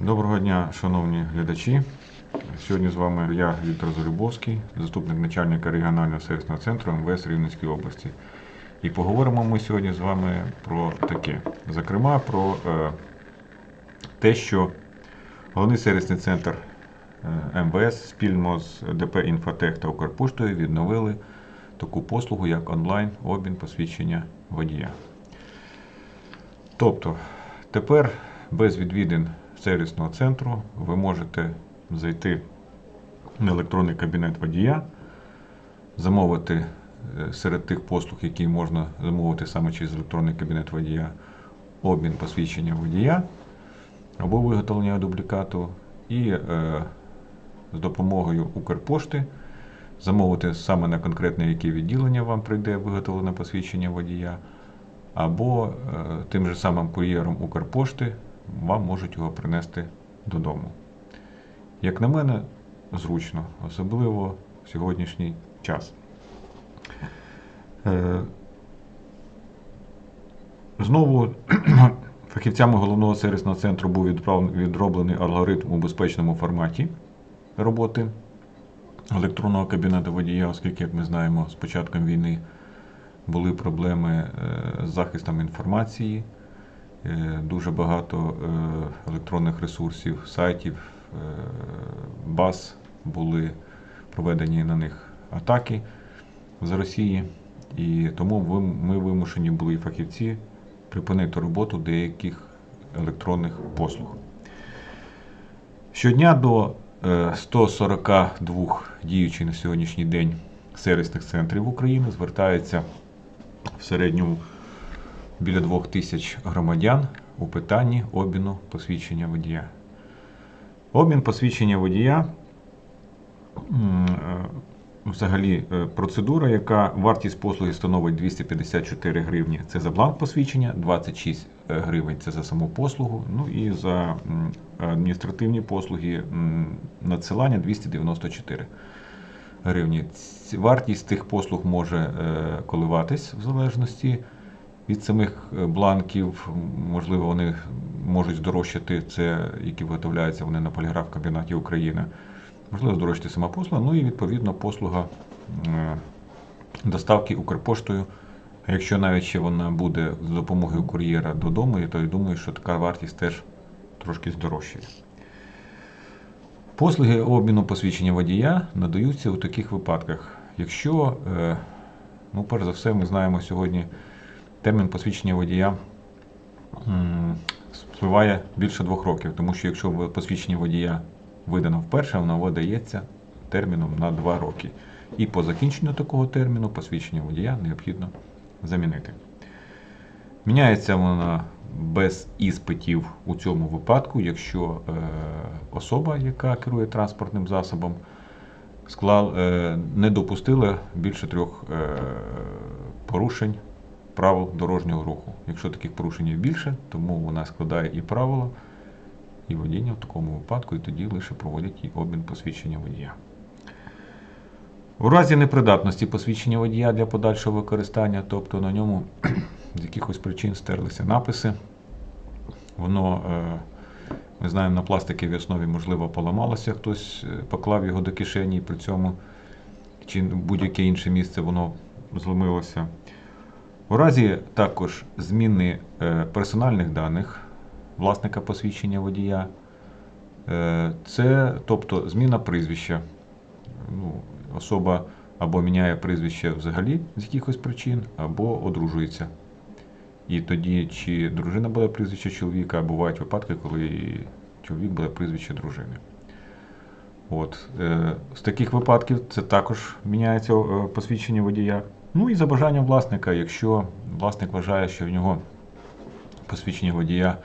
Доброго дня, шановні глядачі. Сьогодні з вами я, Віктор Залюбовський, заступник начальника регіонального сервісного центру МВС Рівненської області. І поговоримо ми сьогодні з вами про таке. Зокрема, про е, те, що головний сервісний центр е, МВС спільно з ДП Інфотех та Укрпоштою відновили таку послугу, як онлайн-обмін посвідчення водія. Тобто тепер без відвідин сервісного центру. Ви можете зайти на електронний кабінет водія, замовити е, серед тих послуг, які можна замовити саме через електронний кабінет водія, обмін посвідчення водія або виготовлення дублікату, і е, з допомогою Укрпошти замовити саме на конкретне яке відділення вам прийде виготовлене посвідчення водія, або е, тим же самим кур'єром Укрпошти вам можуть його принести додому. Як на мене, зручно, особливо в сьогоднішній час. Е, Знову фахівцями головного сервісного центру був відроблений алгоритм у безпечному форматі роботи електронного кабінету водія, оскільки, як ми знаємо, з початком війни були проблеми е, з захистом інформації. Е, Дуже багато е, електронних ресурсів, сайтів, е, баз були проведені на них атаки з Росії, і тому ми вимушені були і фахівці припинити роботу деяких електронних послуг. Щодня до е, 142 діючих на сьогоднішній день сервісних центрів України звертаються в середньому біля 2 тисяч громадян у питанні обміну посвідчення водія. Обмін посвідчення водія е, взагалі е, процедура, яка вартість послуги становить 254 гривні. Це за бланк посвідчення, 26 гривень це за саму послугу. Ну і за адміністративні послуги надсилання 294 гривні. Вартість тих послуг може е, коливатись в залежності від самих е, бланків. Можливо, вони можуть здорожчати це, які виготовляються вони на поліграф комбінаті України. Можливо, здорожчати сама послуга, ну і відповідно послуга е, доставки Укрпоштою. А якщо навіть ще вона буде з допомогою кур'єра додому, то я думаю, що така вартість теж трошки здорожчає. Послуги обміну посвідчення водія надаються у таких випадках. Якщо, е, ну, перш за все, ми знаємо сьогодні термін посвідчення водія спливає більше двох років, тому що якщо посвідчення водія видано вперше, воно видається терміном на два роки. І по закінченню такого терміну посвідчення водія необхідно замінити. Міняється вона без іспитів у цьому випадку, якщо е, особа, яка керує транспортним засобом, склав, е, не допустила більше трьох е, порушень правил дорожнього руху. Якщо таких порушень більше, тому вона складає і правила, і водіння в такому випадку, і тоді лише проводять і обмін посвідчення водія. У разі непридатності посвідчення водія для подальшого використання, тобто на ньому з якихось причин стерлися написи, воно, е, ми знаємо, на пластиковій основі, можливо, поламалося, хтось е, поклав його до кишені, і при цьому чи будь-яке інше місце воно зломилося. У разі також зміни е, персональних даних власника посвідчення водія, е, це тобто зміна прізвища. Ну, особа або міняє прізвище взагалі з якихось причин, або одружується. І тоді, чи дружина буде прізвище чоловіка, бувають випадки, коли чоловік буде прізвище дружини. От. Е, з таких випадків це також міняється посвідчення водія. Ну і за бажанням власника, якщо власник вважає, що в нього посвідчення водія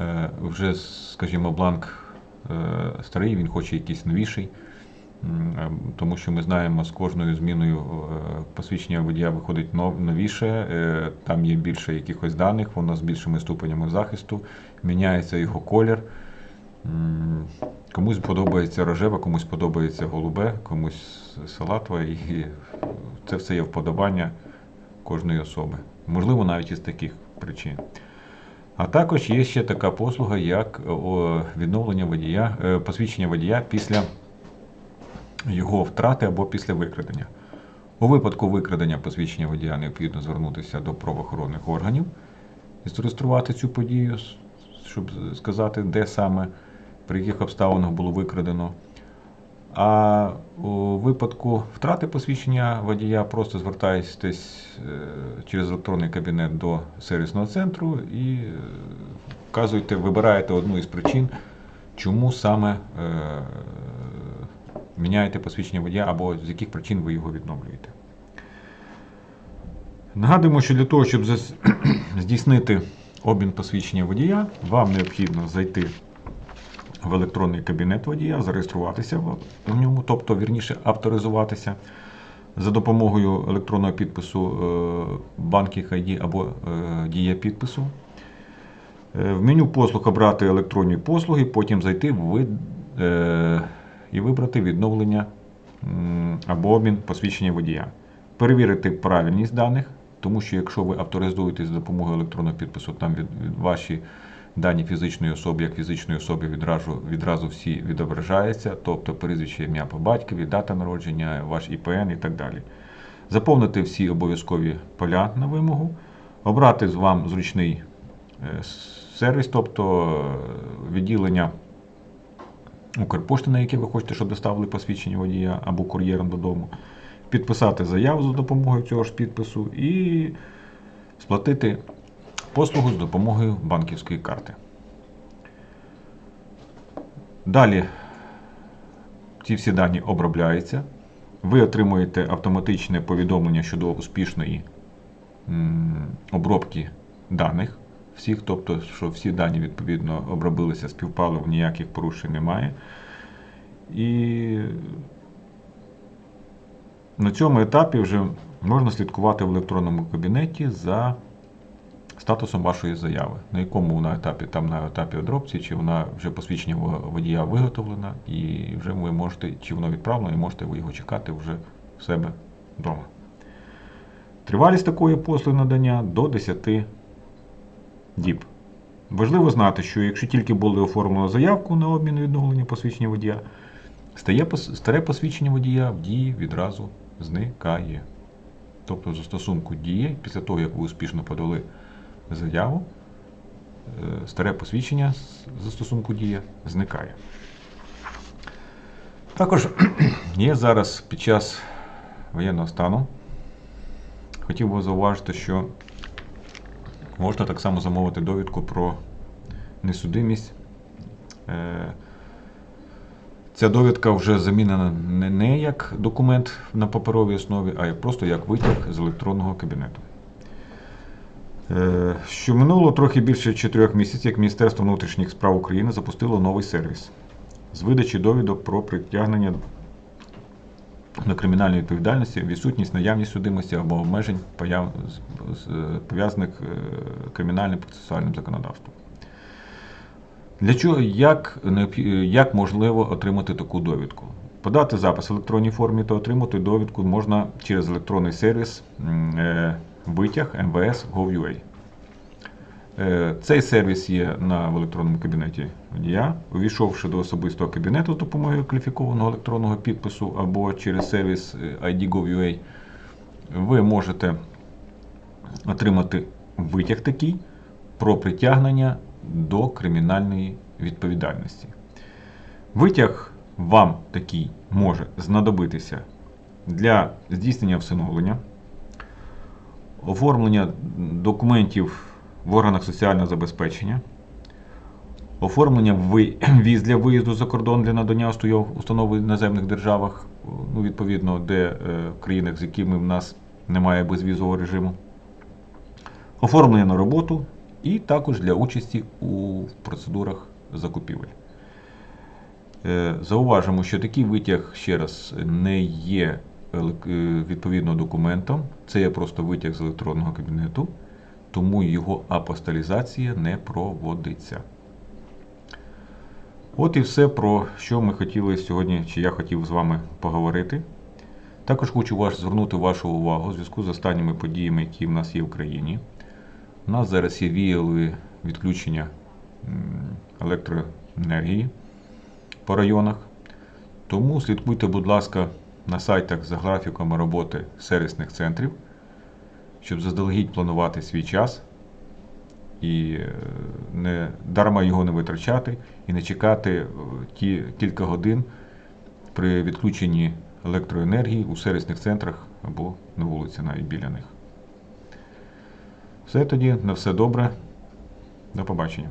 е, вже, скажімо, бланк е, старий, він хоче якийсь новіший. Е, Тому що ми знаємо, з кожною зміною посвідчення водія виходить нов- новіше, там є більше якихось даних, воно з більшими ступенями захисту, міняється його колір. Комусь подобається рожеве, комусь подобається голубе, комусь салатове, і це все є вподобання кожної особи. Можливо, навіть із таких причин. А також є ще така послуга, як відновлення водія, е, посвідчення водія після його втрати або після викрадення. У випадку викрадення посвідчення водія необхідно звернутися до правоохоронних органів і зареєструвати цю подію, щоб сказати, де саме, при яких обставинах було викрадено. А у випадку втрати посвідчення водія просто звертаєтесь е, через електронний кабінет до сервісного центру і е, вказуєте, вибираєте одну із причин, чому саме е, міняєте посвідчення водія або з яких причин ви його відновлюєте. Нагадуємо, що для того, щоб здійснити обмін посвідчення водія, вам необхідно зайти в електронний кабінет водія, зареєструватися в ньому, тобто вірніше авторизуватися за допомогою електронного підпису е, Banking ID або е, дія підпису. Е, В меню послуг обрати електронні послуги, потім зайти і вибрати відновлення або обмін посвідчення водія. Перевірити правильність даних, тому що якщо ви авторизуєтесь за допомогою електронного підпису, там від, від ваші дані фізичної особи, як фізичної особи відразу, відразу всі відображаються, тобто прізвище, ім'я по батькові, дата народження, ваш ІПН і так далі. Заповнити всі обов'язкові поля на вимогу, обрати вам зручний е, сервіс, тобто е, відділення Укрпошти, на яке ви хочете, щоб доставили посвідчення водія або кур'єром додому, підписати заяву за допомогою цього ж підпису і сплатити послугу з допомогою банківської карти. Далі ці всі дані обробляються. Ви отримуєте автоматичне повідомлення щодо успішної обробки даних всіх, тобто, що всі дані відповідно обробилися, співпали, ніяких порушень немає. І на цьому етапі вже можна слідкувати в електронному кабінеті за статусом вашої заяви, на якому вона етапі, там на етапі обробці, чи вона вже посвідчення водія виготовлена, і вже ви можете, чи воно відправлено, і можете ви його чекати вже в себе вдома. Тривалість такої послуги надання до 10 діб. Важливо знати, що якщо тільки було оформлено заявку на обмін відновлення посвідчення водія, стає старе посвідчення водія в дії відразу зникає. Тобто застосунку діє після того, як ви успішно подали заяву, е, старе посвідчення застосунку дія зникає. Також є зараз під час воєнного стану. Хотів би зауважити, що можна так само замовити довідку про несудимість. Е, Ця довідка вже замінена не, не як документ на паперовій основі, а просто як витяг з електронного кабінету. Е, Що минуло трохи більше 4 місяців, як Міністерство внутрішніх справ України запустило новий сервіс з видачі довідок про притягнення до кримінальної відповідальності, відсутність наявність судимості або обмежень пов'язаних е, кримінальним процесуальним законодавством. Для чого, як, як можливо отримати таку довідку? Подати запис в електронній формі та отримати довідку можна через електронний сервіс е, витяг МВС Gov.ua. Е, Цей сервіс є на в електронному кабінеті водія. Увійшовши до особистого кабінету з допомогою кваліфікованого електронного підпису або через сервіс е, ID.gov.ua, ви можете отримати витяг такий про притягнення до кримінальної відповідальності. Витяг вам такий може знадобитися для здійснення всиновлення, оформлення документів в органах соціального забезпечення, оформлення віз для виїзду за кордон для надання установ в іноземних державах, ну, відповідно, де е, в країнах, з якими в нас немає безвізового режиму, оформлення на роботу і також для участі у процедурах закупівель. Е, Зауважимо, що такий витяг ще раз не є е, відповідно документом, це є просто витяг з електронного кабінету, тому його апосталізація не проводиться. От і все, про що ми хотіли сьогодні, чи я хотів з вами поговорити. Також хочу ваш, звернути вашу увагу у зв'язку з останніми подіями, які в нас є в країні. У нас зараз є віялові відключення електроенергії по районах. Тому слідкуйте, будь ласка, на сайтах за графіками роботи сервісних центрів, щоб заздалегідь планувати свій час і е, не дарма його не витрачати і не чекати е, ті кілька годин при відключенні електроенергії у сервісних центрах або на вулиці навіть біля них. Все тоді, на все добре. До побачення.